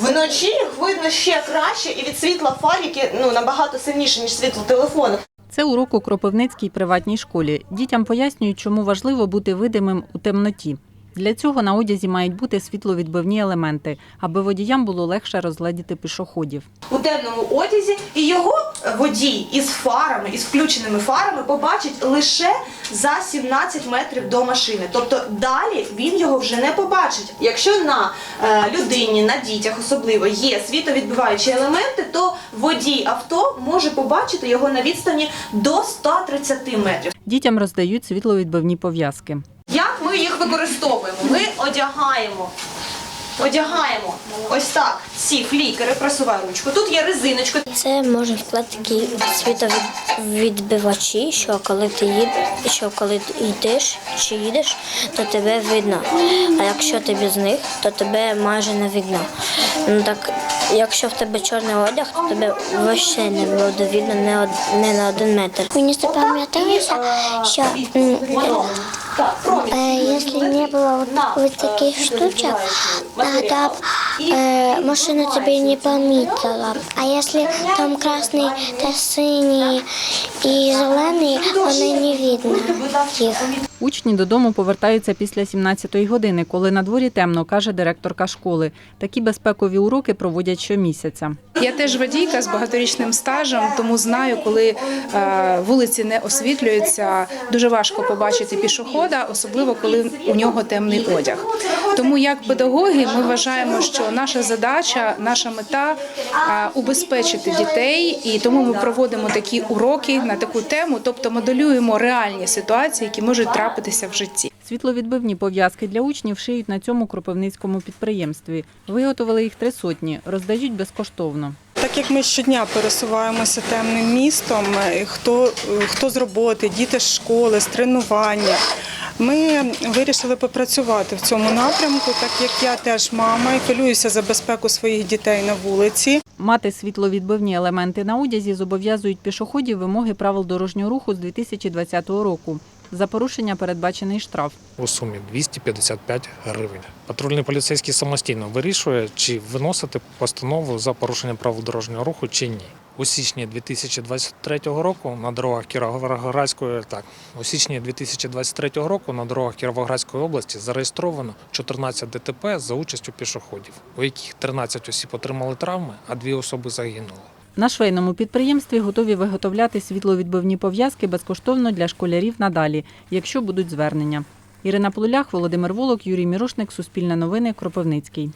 Вночі їх видно ще краще і від світла фар, які ну набагато сильніше ніж світло телефону. Це урок у Кропивницькій приватній школі. Дітям пояснюють, чому важливо бути видимим у темноті. Для цього на одязі мають бути світловідбивні елементи, аби водіям було легше розгледіти пішоходів. у темному одязі, і його водій із фарами, із включеними фарами побачить лише за 17 метрів до машини. Тобто далі він його вже не побачить. Якщо на е, людині, на дітях особливо є світовідбиваючі елементи, то водій авто може побачити його на відстані до 130 метрів. Дітям роздають світловідбивні пов'язки. Використовуємо? Ми одягаємо. Одягаємо ось так ці флікери, просуваю ручку. Тут є резиночка. Це можна сказати такі світовідбивачі, що коли ти їд, що коли ти йдеш чи їдеш, то тебе видно. А якщо ти без них, то тебе майже не видно. Ну так, якщо в тебе чорний одяг, то тебе взагалі не буде видно не, од- не на один метр. Мені запам'яталося, що е, якщо не було от, от таких штучок, тогда е, машина тебе не помітила. А якщо там красний та синій і зелений, вони не видно їх. Учні додому повертаються після 17-ї години, коли на дворі темно, каже директорка школи. Такі безпекові уроки проводять щомісяця. Я теж водійка з багаторічним стажем, тому знаю, коли е, вулиці не освітлюються, дуже важко побачити пішохода, особливо коли у нього темний одяг. Тому як педагоги ми вважаємо, що наша задача, наша мета е, убезпечити дітей, і тому ми проводимо такі уроки на таку тему, тобто моделюємо реальні ситуації, які можуть трапитися в житті. Світловідбивні пов'язки для учнів шиють на цьому кропивницькому підприємстві. Виготовили їх три сотні, роздають безкоштовно. Так як ми щодня пересуваємося темним містом, е, хто, хто з роботи, діти з школи, з тренування. Ми вирішили попрацювати в цьому напрямку, так як я теж мама і хвилююся за безпеку своїх дітей на вулиці. Мати світловідбивні елементи на одязі зобов'язують пішоходів вимоги правил дорожнього руху з 2020 року. За порушення передбачений штраф. у сумі 255 гривень. Патрульний поліцейський самостійно вирішує, чи виносити постанову за порушення правил дорожнього руху чи ні. У січні 2023 року на дорогах Кіровоградської так, у січні 2023 року на дорогах Кіровоградської області зареєстровано 14 ДТП за участю пішоходів, у яких 13 осіб отримали травми, а дві особи загинули. На швейному підприємстві готові виготовляти світловідбивні пов'язки безкоштовно для школярів надалі, якщо будуть звернення. Ірина Полулях, Володимир Волок, Юрій Мірошник, Суспільне новини, Кропивницький.